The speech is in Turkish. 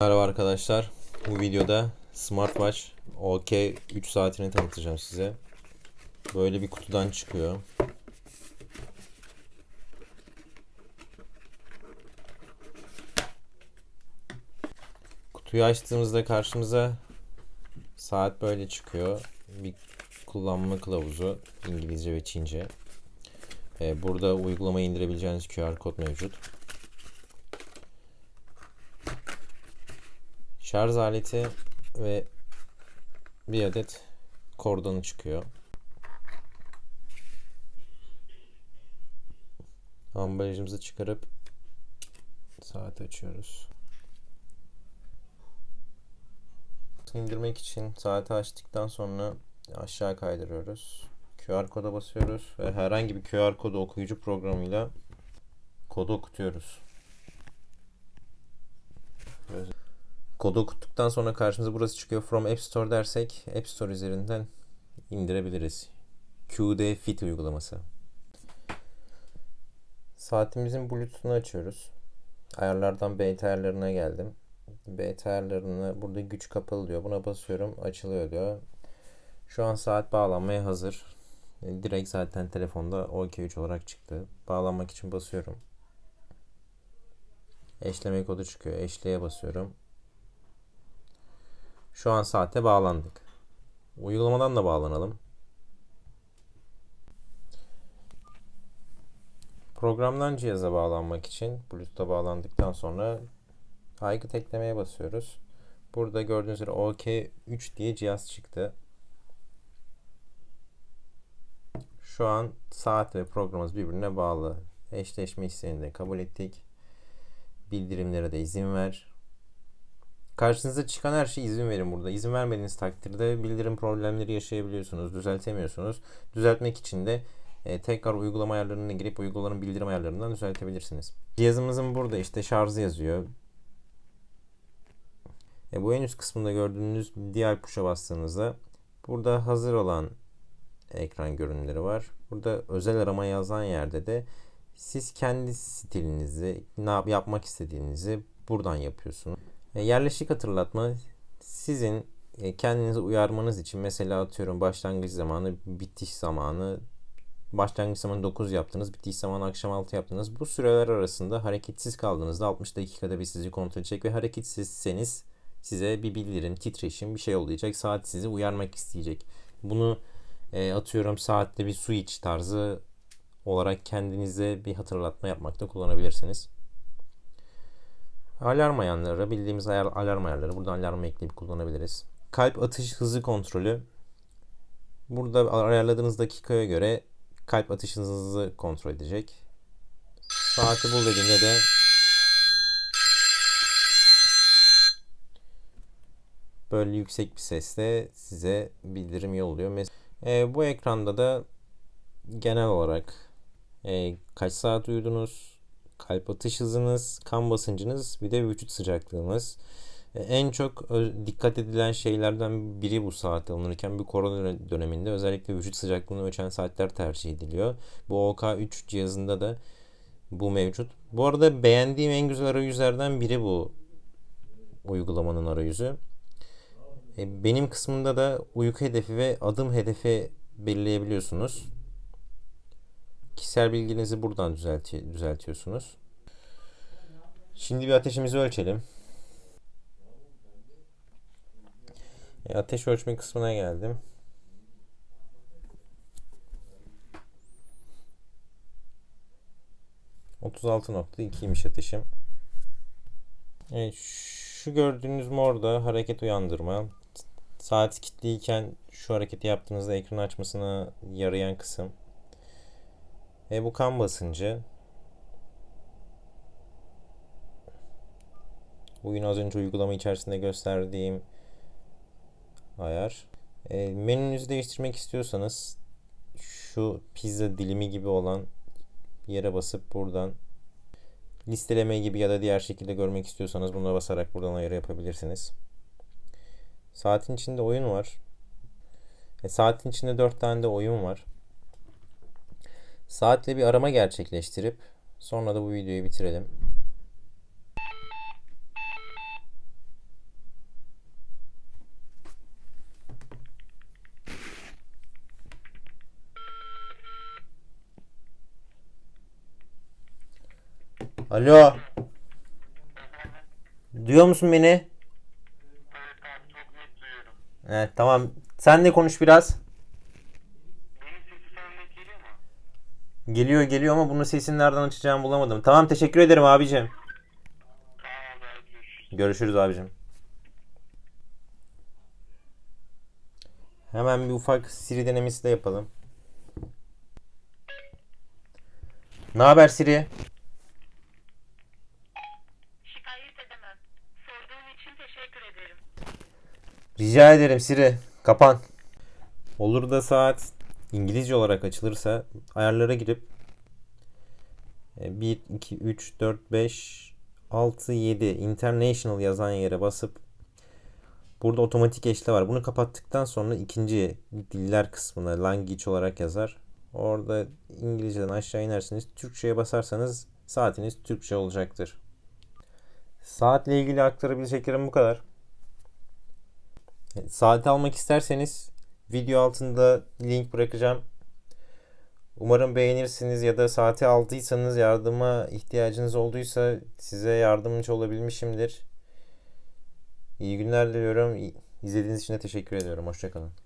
Merhaba arkadaşlar. Bu videoda Smartwatch OK 3 saatini tanıtacağım size. Böyle bir kutudan çıkıyor. Kutuyu açtığımızda karşımıza saat böyle çıkıyor. Bir kullanma kılavuzu İngilizce ve Çince. Ee, burada uygulamayı indirebileceğiniz QR kod mevcut. Şarj aleti ve bir adet kordonu çıkıyor. Ambalajımızı çıkarıp saat açıyoruz. İndirmek için saati açtıktan sonra aşağı kaydırıyoruz. QR koda basıyoruz ve herhangi bir QR kodu okuyucu programıyla kodu okutuyoruz. Kodu okuttuktan sonra karşımıza burası çıkıyor. From App Store dersek App Store üzerinden indirebiliriz. QD Fit uygulaması. Saatimizin Bluetooth'unu açıyoruz. Ayarlardan BT ayarlarına geldim. BT ayarlarını burada güç kapalı diyor. Buna basıyorum açılıyor diyor. Şu an saat bağlanmaya hazır. Direkt zaten telefonda OK3 olarak çıktı. Bağlanmak için basıyorum. Eşleme kodu çıkıyor. Eşleye basıyorum. Şu an saate bağlandık. Uygulamadan da bağlanalım. Programdan cihaza bağlanmak için Bluetooth'a bağlandıktan sonra aygıt eklemeye basıyoruz. Burada gördüğünüz üzere OK3 diye cihaz çıktı. Şu an saat ve programımız birbirine bağlı. Eşleşme isteğini de kabul ettik. Bildirimlere de izin ver. Karşınıza çıkan her şeye izin verin burada. İzin vermediğiniz takdirde bildirim problemleri yaşayabiliyorsunuz. Düzeltemiyorsunuz. Düzeltmek için de e, tekrar uygulama ayarlarına girip uygulamanın bildirim ayarlarından düzeltebilirsiniz. Cihazımızın burada işte şarjı yazıyor. E, bu en üst kısmında gördüğünüz diğer tuşa bastığınızda burada hazır olan ekran görünümleri var. Burada özel arama yazan yerde de siz kendi stilinizi, ne yap- yapmak istediğinizi buradan yapıyorsunuz. E, yerleşik hatırlatma sizin e, kendinizi uyarmanız için mesela atıyorum başlangıç zamanı, bitiş zamanı başlangıç zamanı 9 yaptınız, bitiş zamanı akşam 6 yaptınız. Bu süreler arasında hareketsiz kaldığınızda 60 dakikada bir sizi kontrol edecek ve hareketsizseniz size bir bildirim, titreşim bir şey olacak. Saat sizi uyarmak isteyecek. Bunu e, atıyorum saatte bir su iç tarzı olarak kendinize bir hatırlatma yapmakta kullanabilirsiniz. Alarm ayarları, bildiğimiz ayar, alarm ayarları. Buradan alarm ekleyip kullanabiliriz. Kalp atış hızı kontrolü. Burada ayarladığınız dakikaya göre kalp atışınızı kontrol edecek. Saati bul dediğinde de böyle yüksek bir sesle size bildirim yolluyor. Mes- E, bu ekranda da genel olarak e, kaç saat uyudunuz, kalp atış hızınız, kan basıncınız bir de vücut sıcaklığınız. E, En çok dikkat edilen şeylerden biri bu saat alınırken bir korona döne- döneminde özellikle vücut sıcaklığını ölçen saatler tercih ediliyor. Bu OK3 cihazında da bu mevcut. Bu arada beğendiğim en güzel arayüzlerden biri bu uygulamanın arayüzü. E, Benim kısmında da uyku hedefi ve adım hedefi belirleyebiliyorsunuz. Kişisel bilginizi buradan düzelti- düzeltiyorsunuz. Şimdi bir ateşimizi ölçelim. E, ateş ölçme kısmına geldim. %36.2'ymiş ateşim. Evet, şu gördüğünüz morda hareket uyandırma. Saat kilitliyken şu hareketi yaptığınızda ekranı açmasına yarayan kısım. E bu kan basıncı. Bugün az önce uygulama içerisinde gösterdiğim ayar. E, menünüzü değiştirmek istiyorsanız şu pizza dilimi gibi olan yere basıp buradan listeleme gibi ya da diğer şekilde görmek istiyorsanız buna basarak buradan ayarı yapabilirsiniz. Saatin içinde oyun var. E, saatin içinde 4 tane de oyun var. Saatle bir arama gerçekleştirip sonra da bu videoyu bitirelim. Alo. Duyuyor musun beni? Evet tamam. Sen de konuş biraz. Geliyor geliyor ama bunun sesini nereden açacağımı bulamadım. Tamam teşekkür ederim abicim. Görüşürüz abicim. Hemen bir ufak Siri denemesi de yapalım. Ne haber Siri? Şikayet edemem. Sorduğun için teşekkür ederim. Rica ederim Siri. Kapan. Olur da saat İngilizce olarak açılırsa ayarlara girip e, 1, 2, 3, 4, 5, 6, 7 International yazan yere basıp burada otomatik eşle var. Bunu kapattıktan sonra ikinci diller kısmına language olarak yazar. Orada İngilizceden aşağı inersiniz. Türkçe'ye basarsanız saatiniz Türkçe olacaktır. Saatle ilgili aktarabileceklerim bu kadar. Saati almak isterseniz video altında link bırakacağım. Umarım beğenirsiniz ya da saati aldıysanız yardıma ihtiyacınız olduysa size yardımcı olabilmişimdir. İyi günler diliyorum. İzlediğiniz için de teşekkür ediyorum. Hoşçakalın.